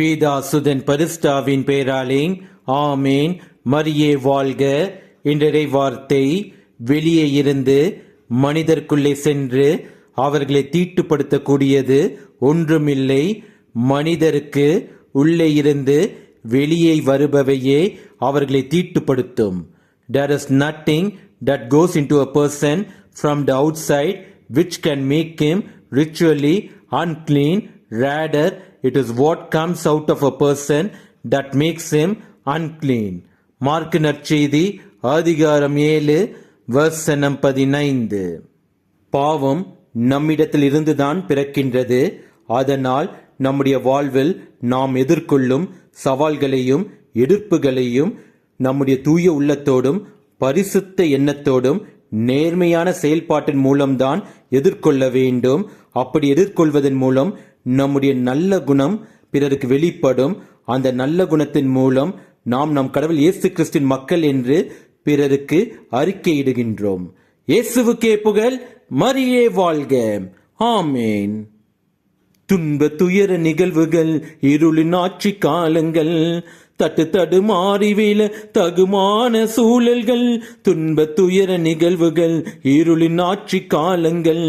பீதாசுதன் பரிஸ்டாவின் பேராலே ஆமேன். மரியே வாழ்க. என்றரை வார்த்தை வெளியே இருந்து மனிதர்க்குள்ளே சென்று அவர்களை தீட்டுப்படுத்தக்கூடியது ஒன்றுமில்லை. மனிதருக்கு உள்ளே இருந்து வெளியே வருபவையே அவர்களை தீட்டுப்படுத்தும். There that goes in to a person from the outside which can make him ritually unclean rather it is what comes out of a person that makes him unclean. Mark நற்செய்தி அதிகாரம் ஏழு வசனம் பதினைந்து. பாவம் நம்மிடத்தில் இருந்துதான் பிறக்கின்றது. அதனால் நம்முடைய வாழ்வில் நாம் எதிர்கொள்ளும் சவால்களையும் எதிர்ப்புகளையும் நம்முடைய தூய உள்ளத்தோடும் பரிசுத்த எண்ணத்தோடும் நேர்மையான செயல்பாட்டின் மூலம்தான் எதிர்கொள்ள வேண்டும். அப்படி எதிர்கொள்வதன் மூலம் நம்முடைய நல்ல குணம் பிறருக்கு வெளிப்படும். அந்த நல்ல குணத்தின் மூலம் நாம் நம் கடவுள் இயேசு கிறிஸ்தின் மக்கள் என்று பிறருக்கு அறிக்கையிடுகின்றோம். இயேசுவுக்கே புகழ் மரியே வாழ்க. ஆமேன். துன்ப துயர நிகழ்வுகள் இருளின் ஆட்சி காலங்கள் தட்டு தடு மாறிவில தகுமான சூழல்கள் துன்ப துயர நிகழ்வுகள் இருளின் ஆட்சி காலங்கள்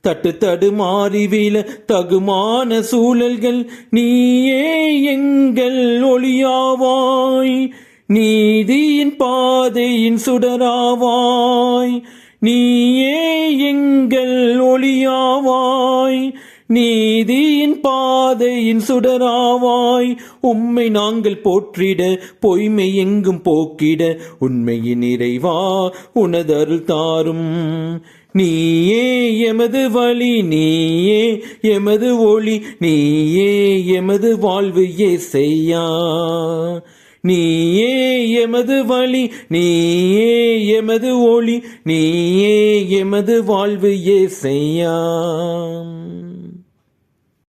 தட்டு தடு மாறி வீழ தகுமான சூழல்கள் நீயே எங்கள் ஒளியாவாய். நீதியின் பாதையின் சுடராவாய். நீயே எங்கள் ஒளியாவாய். நீதி பாதையின் சுடராவாய். உம்மை நாங்கள் போற்றிட பொய்மை எங்கும் போக்கிட. உண்மையின் இறைவா உனதருள் தாரும். நீயே எமது வழி நீயே எமது ஒளி நீயே எமது வாழ்வு ஏசையா. நீயே எமது வழி நீயே எமது ஒளி நீயே எமது வாழ்வு ஏசையா.